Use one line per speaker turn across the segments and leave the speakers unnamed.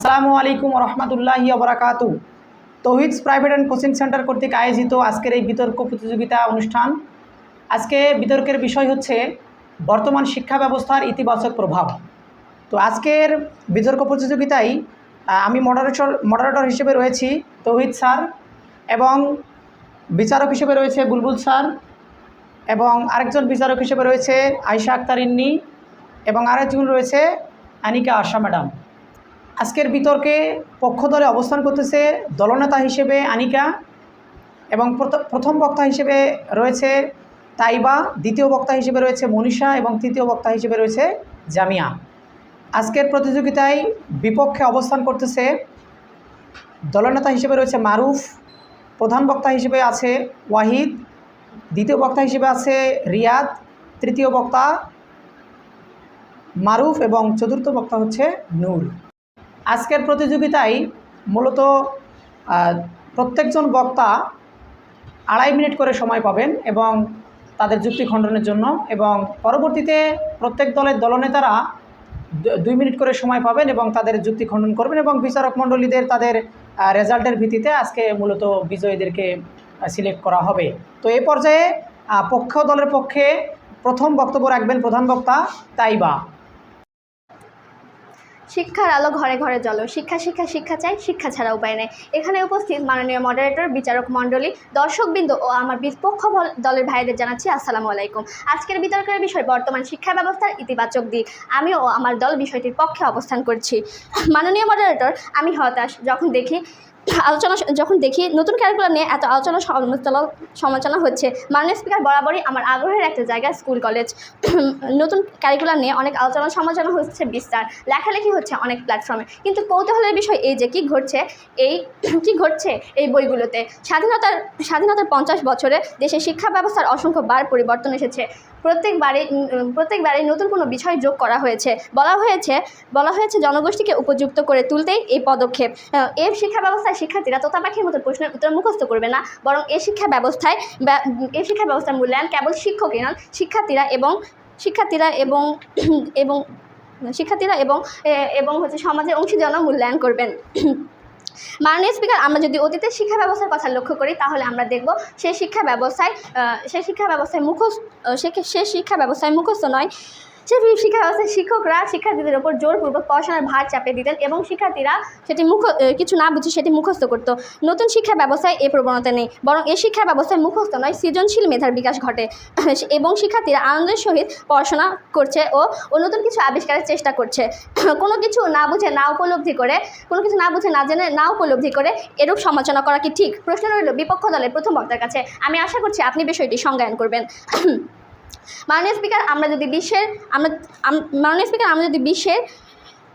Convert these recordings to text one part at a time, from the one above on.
আসসালামু আলাইকুম রহমতুল্লাহি আবরাকাতু Tauhid's private and coaching centre কর্তৃক আয়োজিত আজকের এই বিতর্ক প্রতিযোগিতা অনুষ্ঠান। আজকে বিতর্কের বিষয় হচ্ছে বর্তমান শিক্ষা ব্যবস্থার ইতিবাচক প্রভাব। তো আজকের বিতর্ক প্রতিযোগিতায় আমি মডারেটর মডারেটর হিসেবে রয়েছি তৌহিদ স্যার এবং বিচারক হিসেবে রয়েছে বুলবুল স্যার এবং আরেকজন বিচারক হিসেবে রয়েছে আয়শা আক্তার ইন্নি এবং আরেকজন রয়েছে আনিকা আশা ম্যাডাম। আজকের বিতর্কে পক্ষ দলে অবস্থান করতেছে দলনেতা হিসেবে আনিকা এবং প্রথ- প্রথম বক্তা হিসেবে রয়েছে তাইবা, দ্বিতীয় বক্তা হিসেবে রয়েছে মনীষা এবং তৃতীয় বক্তা হিসেবে রয়েছে জামিয়া। আজকের প্রতিযোগিতায় বিপক্ষে অবস্থান করতেছে দলনেতা হিসেবে রয়েছে মারুফ, প্রধান বক্তা হিসেবে আছে ওয়াহিদ, দ্বিতীয় বক্তা হিসেবে আছে রিয়াদ, তৃতীয় বক্তা মারুফ এবং চতুর্থ বক্তা হচ্ছে নূর। আজকের প্রতিযোগিতায় মূলত প্রত্যেকজন বক্তা আড়াই মিনিট করে সময় পাবেন এবং তাদের যুক্তি খণ্ডনের জন্য এবং পরবর্তীতে প্রত্যেক দলের দলনেতারা দুই মিনিট করে সময় পাবেন এবং তাদের যুক্তি খণ্ডন করবেন এবং বিচারক মণ্ডলীদের তাদের রেজাল্টের ভিত্তিতে আজকে মূলত বিজয়ীদেরকে সিলেক্ট করা হবে। তো এ পর্যায়ে পক্ষ দলের পক্ষে প্রথম বক্তব্য রাখবেন প্রধান বক্তা তাইবা।
শিক্ষার আলো ঘরে ঘরে জলো শিক্ষা শিক্ষা শিক্ষা চাই, শিক্ষা ছাড়া উপায় নেই। এখানে উপস্থিত মাননীয় মডারেটর বিচারক মণ্ডলী, দর্শকবৃন্দ ও আমার বিপক্ষ দলের ভাইদের জানাচ্ছি আসসালামু আলাইকুম। আজকের বিতর্কের বিষয়, বর্তমান শিক্ষা ব্যবস্থার ইতিবাচক দিক। আমি ও আমার দল বিষয়টির পক্ষে অবস্থান করছি। মাননীয় মডারেটর আমি হতাশ। যখন দেখি আলোচনা যখন দেখি নতুন ক্যারিকুলাম নিয়ে এত আলোচনা সমালোচনা সমালোচনা হচ্ছে। মাননীয় স্পিকার বরাবরই আমার আগ্রহের একটা জায়গা স্কুল কলেজ নতুন ক্যারিকুলাম নিয়ে অনেক আলোচনা সমালোচনা হচ্ছে বিস্তার। লেখালেখি হচ্ছে অনেক প্ল্যাটফর্মে কিন্তু কৌতূহলের বিষয় এই যে কি ঘটছে, এই কি ঘটছে এই বইগুলোতে? স্বাধীনতার স্বাধীনতার পঞ্চাশ বছরে দেশের শিক্ষা ব্যবস্থার অসংখ্য বার পরিবর্তন এসেছে। প্রত্যেকবারে প্রত্যেকবারে নতুন কোনো বিষয় যোগ করা হয়েছে। বলা হয়েছে বলা হয়েছে জনগোষ্ঠীকে উপযুক্ত করে তুলতেই এই পদক্ষেপ। এই শিক্ষা ব্যবস্থায় শিক্ষার্থীরা তোতা পাখির মতো প্রশ্নের উত্তর মুখস্থ করবে না, বরং এই শিক্ষা ব্যবস্থায় এই শিক্ষা ব্যবস্থার মূল্যায়ন কেবল শিক্ষকই নন, শিক্ষার্থীরা এবং শিক্ষার্থীরা এবং এবং, শিক্ষার্থীরা এবং এবং হচ্ছে সমাজের অংশীদারও মূল্যায়ন করবেন। মাননীয় স্পিকার, আমরা যদি অতীতের শিক্ষা ব্যবস্থার কথা লক্ষ্য করি, তাহলে আমরা দেখব সেই শিক্ষা ব্যবস্থায় সেই শিক্ষা ব্যবস্থায় মুখস্থ সে শিক্ষা ব্যবস্থায় মুখস্থ নয় সেই শিক্ষা ব্যবস্থায় শিক্ষকরা শিক্ষার্থীদের ওপর জোরপূর্বক পড়াশোনার ভার চাপিয়ে দিতেন এবং শিক্ষার্থীরা সেটি মুখ কিছু না বুঝে সেটি মুখস্থ করত। নতুন শিক্ষা ব্যবস্থায় এই প্রবণতা নেই, বরং এই শিক্ষা ব্যবস্থায় মুখস্থ নয়, সৃজনশীল মেধার বিকাশ ঘটে। এবং শিক্ষার্থীরা আনন্দের সহিত পড়াশোনা করছে ও ও নতুন কিছু আবিষ্কারের চেষ্টা করছে। কোনো কিছু না বুঝে না উপলব্ধি করে, কোনো কিছু না বুঝে না জেনে না উপলব্ধি করে এরূপ সমালোচনা করা কি ঠিক? প্রশ্ন রইল বিপক্ষ দলের প্রথম বক্তার কাছে। আমি আশা করছি আপনি বিষয়টি সংজ্ঞায়ন করবেন। মাননীয় স্পিকার আমরা যদি বিশ্বের আমরা আম- মাননীয় স্পিকার আমরা যদি বিশ্বের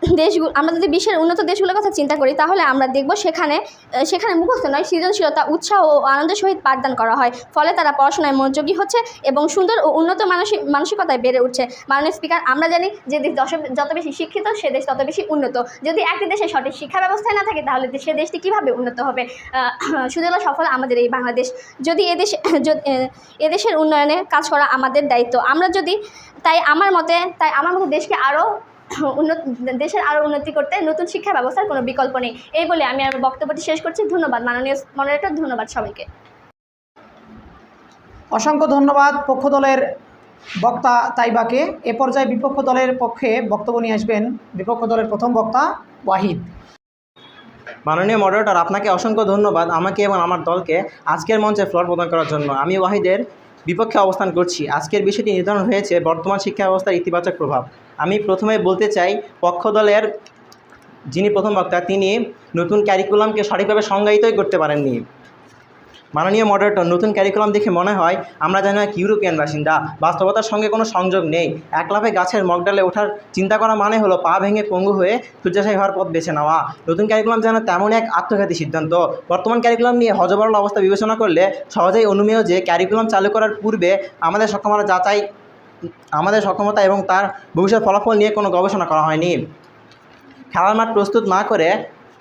দেশগুলো, আমরা যদি বিশ্বের উন্নত দেশগুলোর কথা চিন্তা করি, তাহলে আমরা দেখব সেখানে সেখানে মুখস্থ নয়, সৃজনশীলতা, উৎসাহ ও আনন্দের সহিত পাঠদান করা হয়। ফলে তারা পড়াশোনায় মনোযোগী হচ্ছে এবং সুন্দর ও উন্নত মানসিক, মানসিকতায় বেড়ে উঠছে। মাননীয় স্পিকার, আমরা জানি যে দেশ যত বেশি শিক্ষিত, সে দেশ তত বেশি উন্নত। যদি একটি দেশে সঠিক শিক্ষা ব্যবস্থায় না থাকে, তাহলে সে দেশটি কীভাবে উন্নত হবে? সুজলা সফল আমাদের এই বাংলাদেশ। যদি এদেশ এদেশের উন্নয়নে কাজ করা আমাদের দায়িত্ব। আমরা যদি, তাই আমার মতে, তাই আমার মতে দেশকে আরও উন্নত দেশের আরও উন্নতি করতে নতুন শিক্ষা ব্যবস্থার কোনো বিকল্প নেই। এই বলে আমি আমার বক্তব্যটি শেষ করছি। ধন্যবাদ। মাননীয় মডারেটর ধন্যবাদ সবাইকে।
অসংখ্য ধন্যবাদ পক্ষ দলের বক্তা তাইবাকে। এ পর্যায়ে বিপক্ষ দলের পক্ষে বক্তব্য নিয়ে আসবেন বিপক্ষ দলের প্রথম বক্তা ওয়াহিদ।
মাননীয় মডারেটর আপনাকে অসংখ্য ধন্যবাদ। আমাকে এবং আমার দলকে আজকের মঞ্চে ফ্লোর প্রদান করার জন্য। আমি ওয়াহিদের বিপক্ষে অবস্থান করছি। আজকের বিষয়টি নির্ধারণ হয়েছে বর্তমান শিক্ষা ব্যবস্থার ইতিবাচক প্রভাব। আমি প্রথমে বলতে চাই পক্ষ দলের যিনি প্রথম বক্তা, তিনি নতুন ক্যারিকুলামকে সঠিকভাবে সংজ্ঞায়িতই করতে পারেননি। মাননীয় মডারেটর নতুন ক্যারিকুলাম দেখে মনে হয় আমরা যেন এক ইউরোপিয়ান বাসিন্দা। বাস্তবতার সঙ্গে কোনো সংযোগ নেই। এক লাফে গাছের মগডালে ওঠার চিন্তা করা মানে হলো পা ভেঙে পঙ্গু হয়ে শয্যাশায়ী হওয়ার পথ বেছে নেওয়া। নতুন ক্যারিকুলাম যেন তেমন এক আত্মঘাতী সিদ্ধান্ত। বর্তমান ক্যারিকুলাম নিয়ে হজবরল অবস্থা বিবেচনা করলে সহজেই অনুমেয় যে ক্যারিকুলাম চালু করার পূর্বে আমাদের সক্ষমতা যাচাই আমাদের সক্ষমতা এবং তার ভবিষ্যৎ ফলাফল নিয়ে কোনো গবেষণা করা হয়নি। খেলার মাঠ প্রস্তুত না করে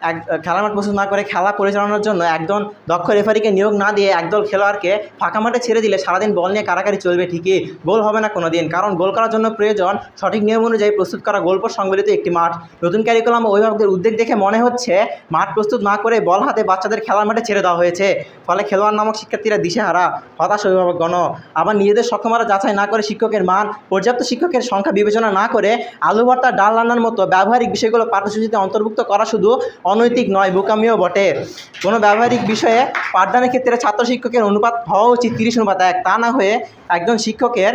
এক খেলার মাঠ প্রস্তুত না করে খেলা পরিচালনার জন্য একজন দক্ষ রেফারিকে নিয়োগ না দিয়ে একদল খেলোয়াড়কে ফাঁকা মাঠে ছেড়ে দিলে সারাদিন বল নিয়ে কারাকারি চলবে ঠিকই। গোল হবে না কোনো দিন কারণ গোল করার জন্য প্রয়োজন সঠিক নিয়ম অনুযায়ী প্রস্তুত করা গোলপোর সংবলিত একটি মাঠ। নতুন ক্যারিকুলাম অভিভাবকদের উদ্যোগ দেখে মনে হচ্ছে মাঠ প্রস্তুত না করে বল হাতে বাচ্চাদের খেলার মাঠে ছেড়ে দেওয়া হয়েছে। ফলে খেলোয়াড় নামক শিক্ষার্থীরা দিশেহারা, হতাশ অভিভাবকগণ আবার নিজেদের সক্ষমতা যাচাই না করে শিক্ষকের মান, পর্যাপ্ত শিক্ষকের সংখ্যা বিবেচনা না করে আলু ভর্তা ডাল রান্নার মতো ব্যবহারিক বিষয়গুলো পাঠ্যসূচিতে অন্তর্ভুক্ত করা শুধু অনৈতিক নয়, বোকামিও বটে। কোনো ব্যবহারিক বিষয়ে পাঠদানের ক্ষেত্রে ছাত্র শিক্ষকের অনুপাত হওয়া উচিত তিরিশ অনুপাত এক। তা না হয়ে একজন শিক্ষকের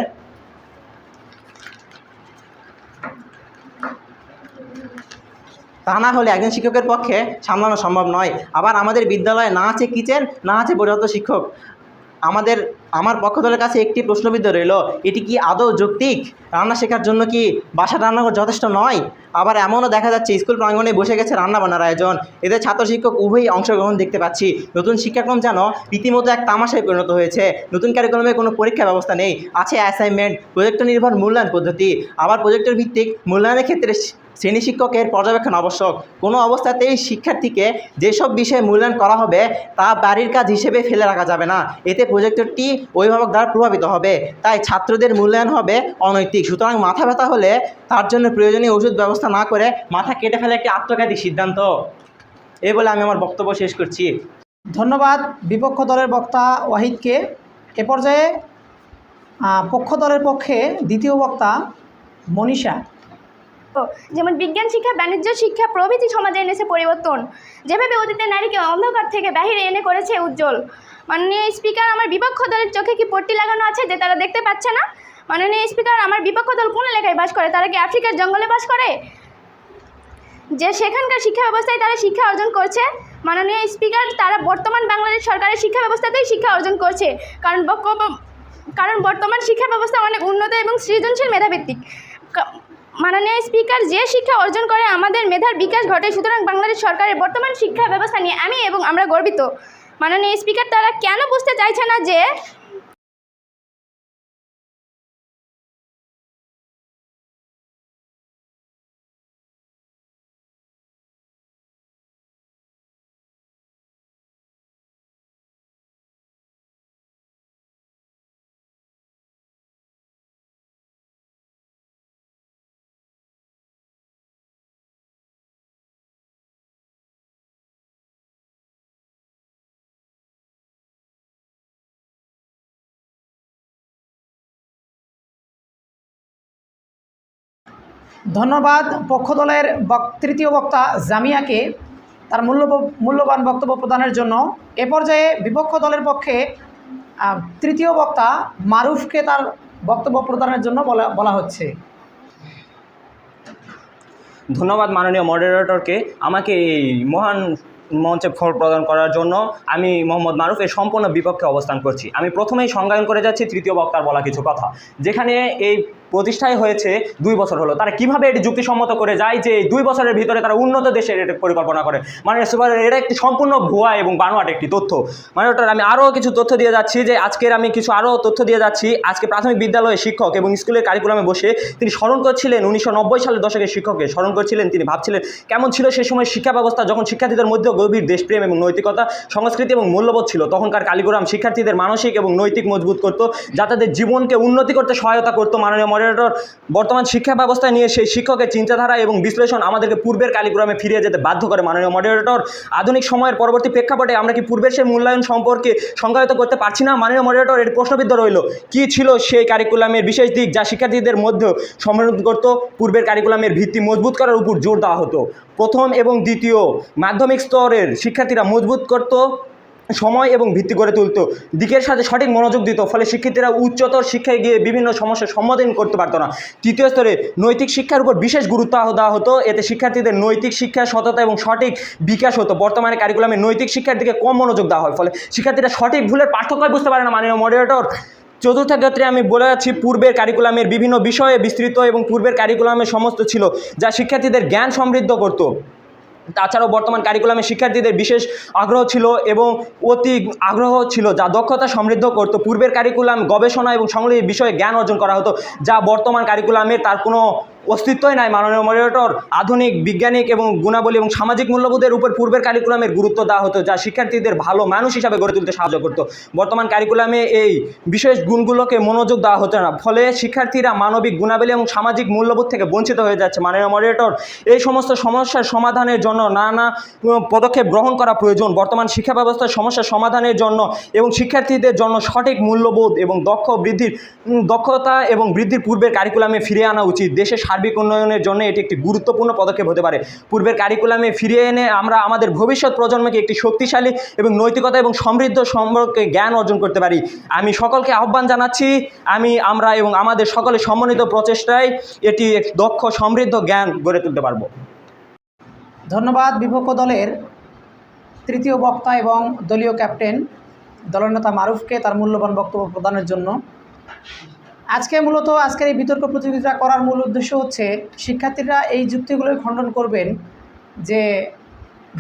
তা না হলে একজন শিক্ষকের পক্ষে সামলানো সম্ভব নয়। আবার আমাদের বিদ্যালয়ে না আছে কিচেন, না আছে পর্যাপ্ত শিক্ষক। আমাদের আমার পক্ষ দলের কাছে একটি প্রশ্নবিদ্ধ রইল, এটি কি আদৌ যৌক্তিক? রান্না শেখার জন্য কি বাসা রান্নাঘর যথেষ্ট নয়? আবার এমনও দেখা যাচ্ছে, স্কুল প্রাঙ্গণে বসে গেছে রান্না বান্নার আয়োজন। এতে ছাত্র শিক্ষক উভয়ই অংশগ্রহণ দেখতে পাচ্ছি। নতুন শিক্ষাক্রম যেন রীতিমতো এক তামাশায় পরিণত হয়েছে। নতুন ক্যারিকুলামে কোনো পরীক্ষা ব্যবস্থা নেই। আছে অ্যাসাইনমেন্ট প্রজেক্ট নির্ভর মূল্যায়ন পদ্ধতি। আবার প্রজেক্টের ভিত্তিক মূল্যায়নের ক্ষেত্রে শ্রেণি শিক্ষকের পর্যবেক্ষণ আবশ্যক। কোনো অবস্থাতেই শিক্ষার্থীকে যেসব বিষয়ে মূল্যায়ন করা হবে, তা বাড়ির কাজ হিসেবে ফেলে রাখা যাবে না। এতে প্রজেক্টরটি অভিভাবক দ্বারা প্রভাবিত হবে। তাই ছাত্রদের মূল্যায়ন হবে অনৈতিক। সুতরাং মাথা ব্যথা হলে তার জন্য প্রয়োজনীয় ওষুধ ব্যবস্থা না করে মাথা কেটে ফেলে একটি আত্মঘাতী সিদ্ধান্ত। এই বলে আমি আমার বক্তব্য শেষ করছি।
ধন্যবাদ বিপক্ষ দলের বক্তা ওয়াহিদকে। এ পর্যায়ে পক্ষ দলের পক্ষে দ্বিতীয় বক্তা মনীষা।
যেমন বিজ্ঞান শিক্ষা, বাণিজ্য শিক্ষা, প্রভৃতি সমাজে এনেছে পরিবর্তন। যেভাবে অতীতে নারীকে অন্ধকার থেকে বাহিরে এনে করেছে উজ্জ্বল। মাননীয় স্পিকার, আমার বিপক্ষ দলের চোখে কি পট্টি লাগানো আছে যে তারা দেখতে পাচ্ছে না? মাননীয় স্পিকার, আমার বিপক্ষ দল কোন এলাকায় বাস করে? তারা কি আফ্রিকার জঙ্গলে বাস করে? যে সেখানকার শিক্ষা ব্যবস্থায় তারা শিক্ষা অর্জন করছে? মাননীয় স্পিকার, তারা বর্তমান বাংলাদেশ সরকারের শিক্ষা ব্যবস্থাতেই শিক্ষা অর্জন করছে। কারণ কারণ বর্তমান শিক্ষা ব্যবস্থা অনেক উন্নত এবং সৃজনশীল মেধাভিত্তিক। মাননীয় স্পিকার যে শিক্ষা অর্জন করে আমাদের মেধার বিকাশ ঘটে, সুতরাং বাংলাদেশ সরকারের বর্তমান শিক্ষা ব্যবস্থা নিয়ে আমি এবং আমরা গর্বিত। মাননীয় স্পিকার, তারা কেন বুঝতে চাইছে না যে
ধন্যবাদ। পক্ষ দলের বক- তৃতীয় বক্তা জামিয়াকে তার মূল্য মূল্যবান বক্তব্য প্রদানের জন্য। এ পর্যায়ে বিপক্ষ দলের পক্ষে তৃতীয় বক্তা মারুফকে তার বক্তব্য প্রদানের জন্য বলা বলা হচ্ছে।
ধন্যবাদ মাননীয় মডারেটরকে আমাকে এই মহান মঞ্চে ফল প্রদান করার জন্য আমি মোহাম্মদ মারুফ এর সম্পূর্ণ বিপক্ষে অবস্থান করছি। আমি প্রথমেই সংজ্ঞায়ন করে যাচ্ছি তৃতীয় বক্তার বলা কিছু কথা। যেখানে এই প্রতিষ্ঠাই হয়েছে দুই বছর হলো। তারা কীভাবে এটি যুক্তিসম্মত করে যায় যে দুই বছরের ভিতরে তারা উন্নত দেশের এটা পরিকল্পনা করে? মানে এটা একটি সম্পূর্ণ ভুয়া এবং বানোয়াট একটি তথ্য। মানে ওটার আমি আরও কিছু তথ্য দিয়ে যাচ্ছি যে আজকের আমি কিছু আরও তথ্য দিয়ে যাচ্ছি। আজকে প্রাথমিক বিদ্যালয়ের শিক্ষক এবং স্কুলের কারিকুলামে বসে তিনি স্মরণ করছিলেন উনিশশো নব্বই সালের দশকের শিক্ষককে। স্মরণ করছিলেন, তিনি ভাবছিলেন কেমন ছিল সে সময় শিক্ষা ব্যবস্থা যখন শিক্ষার্থীদের মধ্যে গভীর দেশপ্রেম এবং নৈতিকতা, সংস্কৃতি এবং মূল্যবোধ ছিল। তখনকার কালিগুরাম শিক্ষার্থীদের মানসিক এবং নৈতিক মজবুত করতো যা তাদের জীবনকে উন্নতি করতে সহায়তা করতো মাননীয় মডারেটর বর্তমান শিক্ষা ব্যবস্থা নিয়ে সেই শিক্ষকের চিন্তাধারা এবং বিশ্লেষণ আমাদেরকে পূর্বের কালিগুরামে ফিরিয়ে যেতে বাধ্য করে। মাননীয় মডারেটর আধুনিক সময়ের পরবর্তী প্রেক্ষাপটে আমরা কি পূর্বের সেই মূল্যায়ন সম্পর্কে সংজ্ঞায়িত করতে পারছি না? মাননীয় মডারেটর এর প্রশ্নবিদ্ধ রইল, কী ছিল সেই কারিকুলামের বিশেষ দিক যা শিক্ষার্থীদের মধ্যে সমৃদ্ধ করত? পূর্বের কারিকুলামের ভিত্তি মজবুত করার উপর জোর দেওয়া হতো। প্রথম এবং দ্বিতীয় মাধ্যমিক স্তরের শিক্ষার্থীরা মজবুত করত? সময় এবং ভিত্তি করে তুলতো। দিকের সাথে সঠিক মনোযোগ দিত, ফলে শিক্ষার্থীরা উচ্চতর শিক্ষায় গিয়ে বিভিন্ন সমস্যার সম্বোধন করতে পারতো না। তৃতীয় স্তরে নৈতিক শিক্ষার উপর বিশেষ গুরুত্ব দেওয়া হতো। এতে শিক্ষার্থীদের নৈতিক শিক্ষা সততা এবং সঠিক বিকাশ হতো। বর্তমানে কারিকুলামে নৈতিক শিক্ষার দিকে কম মনোযোগ দেওয়া হয়, ফলে শিক্ষার্থীরা সঠিক ভুলের পার্থক্য বুঝতে পারে না। মাননীয় মডারেটর চতুর্থ ক্ষেত্রে আমি বলে যাচ্ছি, পূর্বের কারিকুলামের বিভিন্ন বিষয়ে বিস্তৃত এবং পূর্বের কারিকুলামের সমস্ত ছিল, যা শিক্ষার্থীদের জ্ঞান সমৃদ্ধ করতো। তাছাড়াও বর্তমান কারিকুলামে শিক্ষার্থীদের বিশেষ আগ্রহ ছিল এবং অতি আগ্রহ ছিল যা দক্ষতা সমৃদ্ধ করত। পূর্বের কারিকুলাম গবেষণা এবং সংগ্রহের বিষয়ে জ্ঞান অর্জন করা হতো, যা বর্তমান কারিকুলামে তার কোনো অস্তিত্বই নাই মাননীয় মডারেটর আধুনিক, বিজ্ঞানিক এবং গুণাবলী এবং সামাজিক মূল্যবোধের উপর পূর্বের কারিকুলামের গুরুত্ব দেওয়া হতো, যা শিক্ষার্থীদের ভালো মানুষ হিসাবে গড়ে তুলতে সাহায্য করতো। বর্তমান কারিকুলামে এই বিশেষ গুণগুলোকে মনোযোগ দেওয়া হতো না। ফলে শিক্ষার্থীরা মানবিক গুণাবলী এবং সামাজিক মূল্যবোধ থেকে বঞ্চিত হয়ে যাচ্ছে। মাননীয় মডারেটর এই সমস্ত সমস্যার সমাধানের জন্য নানা পদক্ষেপ গ্রহণ করা প্রয়োজন। বর্তমান শিক্ষা ব্যবস্থার সমস্যার সমাধানের জন্য এবং শিক্ষার্থীদের জন্য সঠিক মূল্যবোধ এবং দক্ষ বৃদ্ধির দক্ষতা এবং বৃদ্ধির পূর্বের কারিকুলামে ফিরিয়ে আনা উচিত। দেশের সার্বিক উন্নয়নের জন্য এটি একটি গুরুত্বপূর্ণ পদক্ষেপ হতে পারে। পূর্বের কারিকুলামে ফিরিয়ে এনে আমরা আমাদের ভবিষ্যৎ প্রজন্মকে একটি শক্তিশালী এবং নৈতিকতা এবং সমৃদ্ধ সম্পর্কে জ্ঞান অর্জন করতে পারি। আমি সকলকে আহ্বান জানাচ্ছি, আমি, আমরা এবং আমাদের সকলের সম্মানিত প্রচেষ্টায় এটি এক দক্ষ, সমৃদ্ধ জ্ঞান গড়ে তুলতে পারব।
ধন্যবাদ বিপক্ষ দলের তৃতীয় বক্তা এবং দলীয় ক্যাপ্টেন দলনেতা মারুফকে তার মূল্যবান বক্তব্য প্রদানের জন্য। আজকে মূলত আজকের এই বিতর্ক প্রতিযোগিতা করার মূল উদ্দেশ্য হচ্ছে শিক্ষার্থীরা এই যুক্তিগুলোই খণ্ডন করবেন যে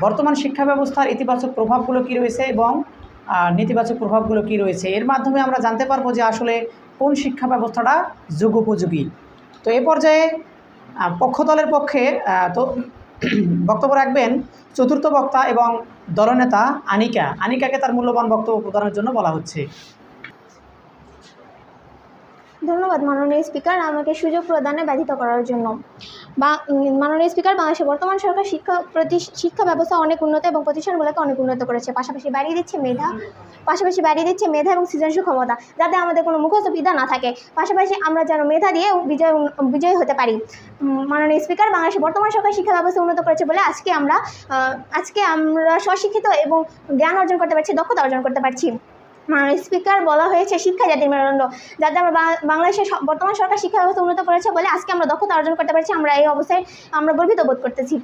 বর্তমান শিক্ষা ব্যবস্থার ইতিবাচক প্রভাবগুলো কী রয়েছে এবং নেতিবাচক প্রভাবগুলো কী রয়েছে। এর মাধ্যমে আমরা জানতে পারব যে আসলে কোন শিক্ষা ব্যবস্থাটা যোগ্যোপযোগী তো এ পর্যায়ে আহ, পক্ষ দলের পক্ষে তো বক্তব্য রাখবেন চতুর্থ বক্তা এবং দলনেতা আনিকা। আনিকাকে তার মূল্যবান বক্তব্য প্রদানের জন্য বলা হচ্ছে।
ধন্যবাদ মাননীয় স্পিকার আমাকে সুযোগ প্রদানে ব্যথিত করার জন্য। বা মাননীয় স্পিকার বাংলাদেশের বর্তমান সরকার শিক্ষা প্রতি শিক্ষা ব্যবস্থা অনেক উন্নত এবং প্রতিষ্ঠানগুলোকে অনেক উন্নত করেছে। পাশাপাশি বাড়িয়ে দিচ্ছে মেধা, পাশাপাশি বাড়িয়ে দিচ্ছে মেধা এবং সৃজনশীল ক্ষমতা, যাতে আমাদের কোনো মুখস্থ বিদ্যা না থাকে। পাশাপাশি আমরা যেন মেধা দিয়ে বিজয়, বিজয়ী হতে পারি। মাননীয় স্পিকার বাংলাদেশের বর্তমান সরকার শিক্ষা ব্যবস্থা উন্নত করেছে বলে আজকে আমরা আজকে আমরা স্বশিক্ষিত এবং জ্ঞান অর্জন করতে পারছি, দক্ষতা অর্জন করতে পারছি। স্পিকার বলা হয়েছে শিক্ষা জাতির মেরুদণ্ড। যাতে আমরা বাংলাদেশের বর্তমান সরকার শিক্ষা ব্যবস্থা উন্নত করেছে বলে আজকে আমরা দক্ষতা অর্জন করতে পারছি, আমরা এই অবস্থায় আমরা গর্বিত বোধ করতেছি।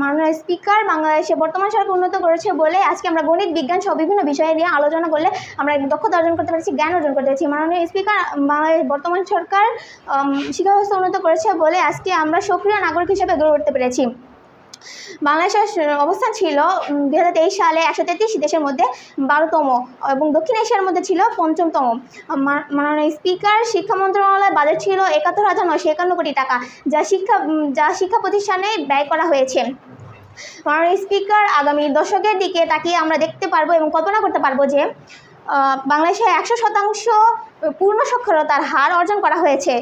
মাননীয় স্পিকার বাংলাদেশে বর্তমান সরকার উন্নত করেছে বলে আজকে আমরা গণিত, বিজ্ঞান সহ বিভিন্ন বিষয় নিয়ে আলোচনা করলে আমরা দক্ষতা অর্জন করতে পারছি, জ্ঞান অর্জন করতে পারছি। মাননীয় স্পিকার বাংলাদেশ বর্তমান সরকার শিক্ষা ব্যবস্থা উন্নত করেছে বলে আজকে আমরা সক্রিয় নাগরিক হিসেবে গড়ে উঠতে পেরেছি। বাংলাদেশের অবস্থান ছিল দুই হাজার তেইশ সালে একশো তেত্রিশ দেশের মধ্যে বারোতম এবং দক্ষিণ এশিয়ার মধ্যে ছিল পঞ্চমতম। মাননীয় স্পিকার, শিক্ষা মন্ত্রণালয়ের বাজেট ছিল একাত্তর হাজার নয়শো একান্ন কোটি টাকা, যা শিক্ষা যা শিক্ষা প্রতিষ্ঠানে ব্যয় করা হয়েছে। মাননীয় স্পিকার, আগামী দশকের দিকে তাকিয়ে আমরা দেখতে পারব এবং কল্পনা করতে পারব যে বাংলাদেশে একশো শতাংশ পূর্ণ সাক্ষরতার হার অর্জন করা হয়েছে।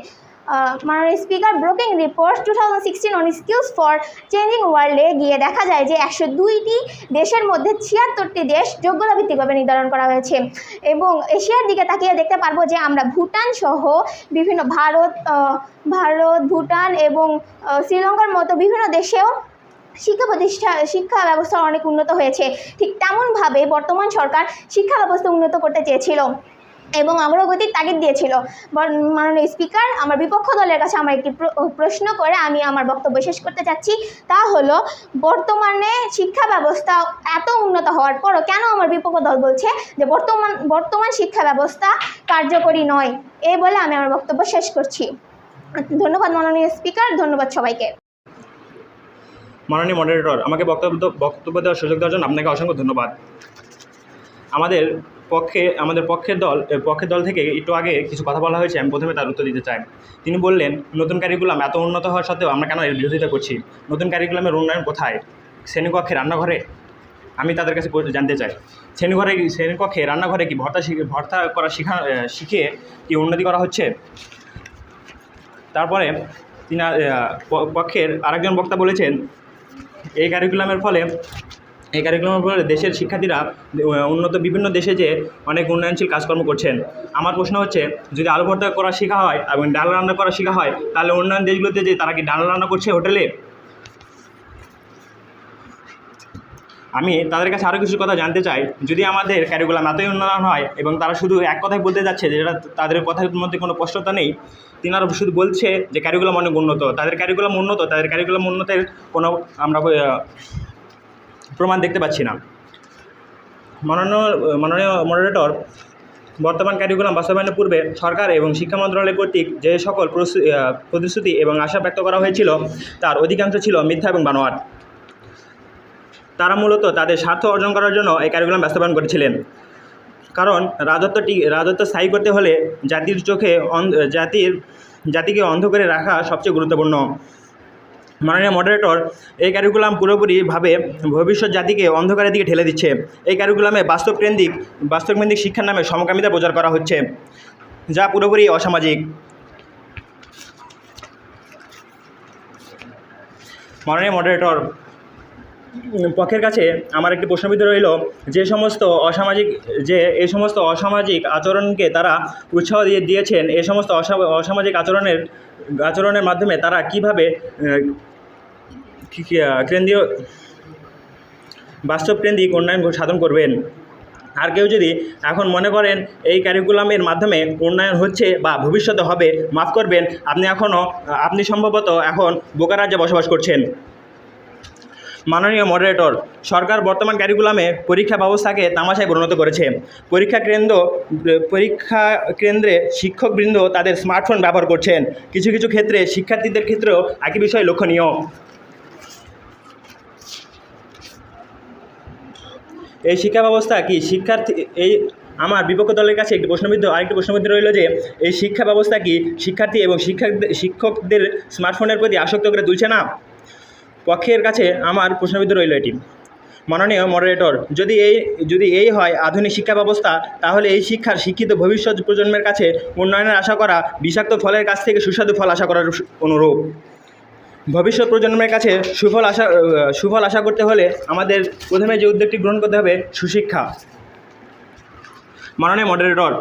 মাননীয় speaker Brooking report two thousand sixteen on skills for changing ওয়ার্ল্ডে গিয়ে দেখা যায় যে একশো দুইটি দেশের মধ্যে ছিয়াত্তরটি দেশ যোগ্যতা ভিত্তিকভাবে নির্ধারণ করা হয়েছে। এবং এশিয়ার দিকে তাকিয়ে দেখতে পারব যে আমরা ভুটান সহ বিভিন্ন ভারত ভারত, ভুটান এবং শ্রীলঙ্কার মতো বিভিন্ন দেশেও শিক্ষা প্রতিষ্ঠা, শিক্ষা ব্যবস্থা অনেক উন্নত হয়েছে। ঠিক তেমনভাবে বর্তমান সরকার শিক্ষা ব্যবস্থা উন্নত করতে চেয়েছিল। এবং অগ্রগতির তাগিদ দিয়েছিল। মাননীয় স্পিকার, আমার বিপক্ষ দলের কাছে আমার একটি প্র- প্রশ্ন করে আমি আমার বক্তব্য শেষ করতে চাচ্ছি তা হলো, বর্তমানে শিক্ষা ব্যবস্থা এত উন্নত হওয়ার পরও কেন আমার বিপক্ষ দল বলছে যে বর্তমান বর্তমান শিক্ষা ব্যবস্থা কার্যকরী নয়? এই বলে আমি আমার বক্তব্য শেষ করছি। ধন্যবাদ মাননীয় স্পিকার, ধন্যবাদ সবাইকে।
মাননীয় মডারেটর আমাকে বক্তব্য বক্তব্য দেওয়ার সুযোগ দেওয়ার জন্য আপনাকে অসংখ্য ধন্যবাদ। আমাদের পক্ষে, আমাদের পক্ষের দল পক্ষের দল থেকে একটু আগে কিছু কথা বলা হয়েছে, আমি প্রথমে তার উত্তর দিতে চাই। তিনি বললেন, নতুন কারিকুলাম এত উন্নত হওয়া সত্ত্বেও আমরা কেন এর বিরোধিতা করছি? নতুন কারিকুলামের উন্নয়ন কোথায়? শ্রেণীকক্ষে রান্নাঘরে? আমি তাদের কাছে জানতে চাই। শ্রেণীঘরে শ্রেণীকক্ষে রান্নাঘরে কি ভর্তা শিখে, ভর্তা করা শিখা শিখে কি উন্নতি করা হচ্ছে? তারপরে তিনি পক্ষের আরেকজন বক্তা বলেছেন, এই কারিকুলামের ফলে এই কারিকুলামের ফলে দেশের শিক্ষার্থীরা উন্নত বিভিন্ন দেশে যে অনেক উন্নয়নশীল কাজকর্ম করছেন। আমার প্রশ্ন হচ্ছে, যদি আলু ভর্তা করা শেখা হয় এবং ডাল রান্না করা শেখা হয়, তাহলে অন্যান্য দেশগুলোতে যে তারা কি ডাল রান্না করছে হোটেলে? আমি তাদের কাছে আরও কিছু কথা জানতে চাই। যদি আমাদের ক্যারিকুলাম এতই উন্নয়ন হয় এবং তারা শুধু এক কথাই বলতে যাচ্ছে যে যেটা তাদের কথার মধ্যে কোনো স্পষ্টতা নেই, তিনারা শুধু বলছে যে ক্যারিকুলাম অনেক উন্নত, তাদের ক্যারিকুলাম উন্নত, তাদের ক্যারিকুলাম উন্নতের কোনো আমরা প্রমাণ দেখতে পাচ্ছি না। মাননীয় মাননীয় মডারেটর বর্তমান কারিকুলাম বাস্তবায়নের পূর্বে সরকার এবং শিক্ষা মন্ত্রণালয় কর্তৃক যে সকল প্রতিশ্রুতি এবং আশা ব্যক্ত করা হয়েছিল, তার অধিকাংশ ছিল মিথ্যা এবং বানোয়াট। তারা মূলত তাদের স্বার্থ অর্জন করার জন্য এই কারিকুলাম বাস্তবায়ন করেছিলেন। কারণ রাজত্বটি, রাজত্ব স্থায়ী করতে হলে জাতির চোখে জাতির, জাতিকে অন্ধ করে রাখা সবচেয়ে গুরুত্বপূর্ণ। মাননীয় মডারেটর এই কারিকুলাম পুরোপুরিভাবে ভবিষ্যৎ জাতিকে অন্ধকারের দিকে ঠেলে দিচ্ছে। এই কারিকুলামে বাস্তবকেন্দ্রিক বাস্তবকেন্দ্রিক শিক্ষার নামে সমকামিতা প্রচার করা হচ্ছে, যা পুরোপুরি অসামাজিক। মাননীয় মডারেটর পক্ষের কাছে আমার একটি প্রশ্নবিদ্ধ রইল, যে সমস্ত অসামাজিক, যে এই সমস্ত অসামাজিক আচরণকে তারা উৎসাহ দিয়ে দিয়েছেন, এই সমস্ত অসামাজিক আচরণের আচরণের মাধ্যমে তারা কীভাবে কেন্দ্রীয় বাস্তব কেন্দ্রিক উন্নয়ন সাধন করবেন। আর কেউ যদি এখন মনে করেন এই কারিকুলামের মাধ্যমে উন্নয়ন হচ্ছে বা ভবিষ্যতে হবে, মাফ করবেন, আপনি এখনও আপনি সম্ভবত এখন বোকা রাজ্যে বসবাস করছেন। মাননীয় মডারেটর সরকার বর্তমান কারিকুলামে পরীক্ষা ব্যবস্থাকে তামাশায় পরিণত করেছে। পরীক্ষা কেন্দ্র, পরীক্ষা কেন্দ্রে শিক্ষকবৃন্দ তাদের স্মার্টফোন ব্যবহার করছেন। কিছু কিছু ক্ষেত্রে শিক্ষার্থীদের ক্ষেত্রেও একই বিষয় লক্ষণীয়। এই শিক্ষা ব্যবস্থা কি? শিক্ষার্থী, এই আমার বিপক্ষ দলের কাছে একটি প্রশ্নবিদ্ধ, আরেকটি প্রশ্নবিদ্ধ রইল যে, এই শিক্ষা ব্যবস্থা কি শিক্ষার্থী এবং শিক্ষক, শিক্ষকদের স্মার্টফোনের প্রতি আসক্ত করে তুলছে না? পক্ষের কাছে আমার প্রশ্নবিদ্ধ রইল এটি। মাননীয় মডারেটর যদি এই যদি এই হয় আধুনিক শিক্ষা ব্যবস্থা, তাহলে এই শিক্ষার শিক্ষিত ভবিষ্যৎ প্রজন্মের কাছে উন্নয়নের আশা করা বিষাক্ত ফলের কাছ থেকে সুস্বাদু ফল আশা করার অনুরূপ। ভবিষ্যৎ প্রজন্মের কাছে সুফল আশা সুফল আশা করতে হলে আমাদের প্রথমে যে উদ্যোগটি গ্রহণ করতে হবে, সুশিক্ষা। মাননীয় মডারেটর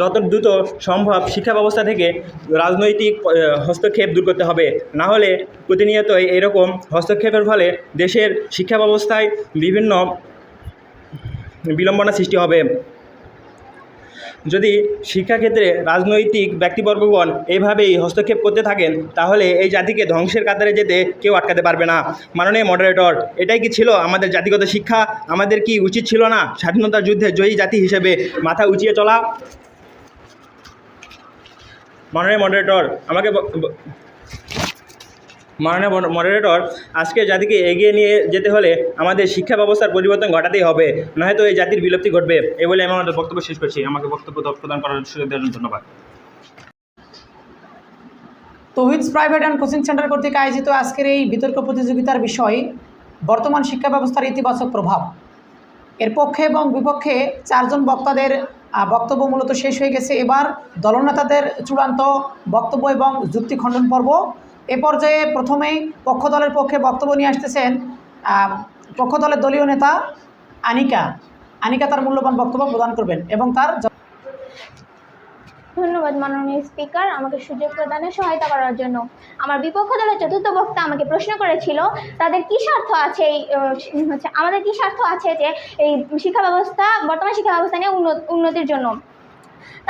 যত দ্রুত সম্ভব শিক্ষা ব্যবস্থা থেকে রাজনৈতিক হস্তক্ষেপ দূর করতে হবে। না হলে প্রতিনিয়তই এরকম হস্তক্ষেপের ফলে দেশের শিক্ষা ব্যবস্থায় বিভিন্ন বিলম্বনা সৃষ্টি হবে। যদি শিক্ষাক্ষেত্রে রাজনৈতিক ব্যক্তিবর্গগণ এইভাবেই হস্তক্ষেপ করতে থাকেন, তাহলে এই জাতিকে ধ্বংসের কাতারে যেতে কেউ আটকাতে পারবে না। মাননীয় মডারেটর এটাই কি ছিল আমাদের জাতিগত শিক্ষা? আমাদের কি উচিত ছিল না স্বাধীনতার যুদ্ধে জয়ী জাতি হিসেবে মাথা উঁচিয়ে চলা? মাননীয় মডারেটর আমাকে মাননীয় মড- মডারেটর আজকে জাতিকে এগিয়ে নিয়ে যেতে হলে আমাদের শিক্ষা ব্যবস্থার পরিবর্তন ঘটাতেই হবে। নয়তো এই জাতির বিলুপ্তি ঘটবে, এ বলে আমি আমাদের বক্তব্য শেষ করছি। আমাকে বক্তব্য প্রদান করার সুযোগ দেওয়ার জন্য ধন্যবাদ।
Tauhid's private and coaching centre কর্তৃক আয়োজিত আজকের এই বিতর্ক প্রতিযোগিতার বিষয়, বর্তমান শিক্ষা ব্যবস্থার ইতিবাচক প্রভাব। এর পক্ষে এবং বিপক্ষে চারজন বক্তাদের বক্তব্য মূলত শেষ হয়ে গেছে। এবার দলনেতাদের চূড়ান্ত বক্তব্য এবং যুক্তি খণ্ডন পর্ব। এ পর্যায়ে প্রথমেই পক্ষ দলের পক্ষে বক্তব্য নিয়ে আসতেছেন পক্ষ দলের দলীয় নেতা আনিকা। আনিকা তার মূল্যবান বক্তব্য প্রদান করবেন এবং তার
ধন্যবাদ মাননীয় স্পিকার, আমাকে সুযোগ প্রদানে সহায়তা করার জন্য। আমার বিপক্ষ দলের চতুর্থ বক্তা আমাকে প্রশ্ন করেছিল, তাদের কী স্বার্থ আছে এই হচ্ছে, আমাদের কী স্বার্থ আছে যে এই শিক্ষা ব্যবস্থা, বর্তমান শিক্ষা ব্যবস্থা নিয়ে উন্নত- উন্নতির জন্য?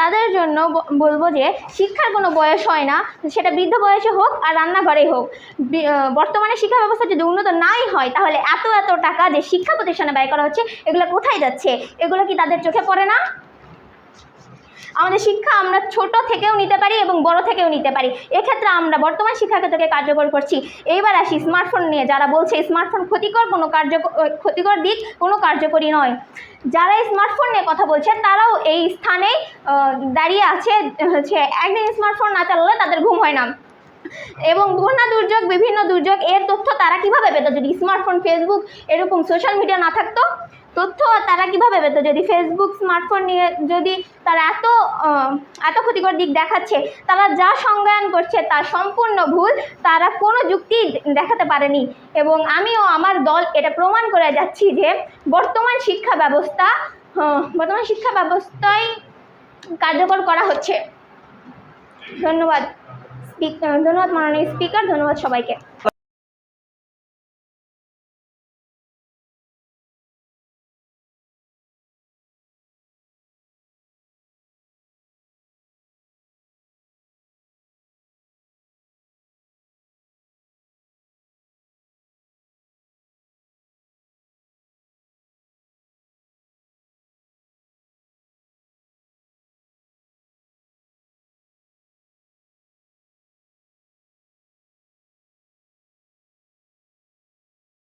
তাদের জন্য বলব যে শিক্ষার কোনো বয়স হয় না। সেটা বৃদ্ধ বয়সে হোক আর রান্নাঘরে হোক। বর্তমানে শিক্ষা ব্যবস্থা যদি উন্নত নাই হয়, তাহলে এত এত টাকা যে শিক্ষা প্রতিষ্ঠানে ব্যয় করা হচ্ছে, এগুলো কোথায় যাচ্ছে? এগুলো কি তাদের চোখে পড়ে না? আমাদের শিক্ষা আমরা ছোট থেকেও নিতে পারি এবং বড় থেকেও নিতে পারি। এক্ষেত্রে আমরা বর্তমান শিক্ষাক্ষেত্রকে কার্যকর করছি। এইবার আসি স্মার্টফোন নিয়ে। যারা বলছে স্মার্টফোন ক্ষতিকর কোনো কার্য ক্ষতিকর দিক কোনো কার্যকরী নয়। যারা স্মার্টফোন নিয়ে কথা বলছে তারাও এই স্থানেই আহ, দাঁড়িয়ে আছে হচ্ছে একদিন স্মার্টফোন না চালালে তাদের ঘুম হয় না। এবং বন্যা দুর্যোগ বিভিন্ন দুর্যোগ এর তথ্য তারা কীভাবে পেত? যদি স্মার্টফোন ফেসবুক এরকম সোশ্যাল মিডিয়া না থাকতো তথ্য তারা কীভাবে পেত? যদি ফেসবুক স্মার্টফোন নিয়ে যদি তারা এত এত ক্ষতিকর দিক দেখাচ্ছে, তারা যা সংজ্ঞায়ন করছে তা সম্পূর্ণ ভুল তারা কোনো যুক্তি দেখাতে পারেনি। এবং আমিও আমার দল এটা প্রমাণ করে যাচ্ছি যে বর্তমান শিক্ষা ব্যবস্থা বর্তমান শিক্ষা ব্যবস্থায় কার্যকর করা হচ্ছে। ধন্যবাদ ধন্যবাদ মাননীয় স্পিকার, ধন্যবাদ সবাইকে।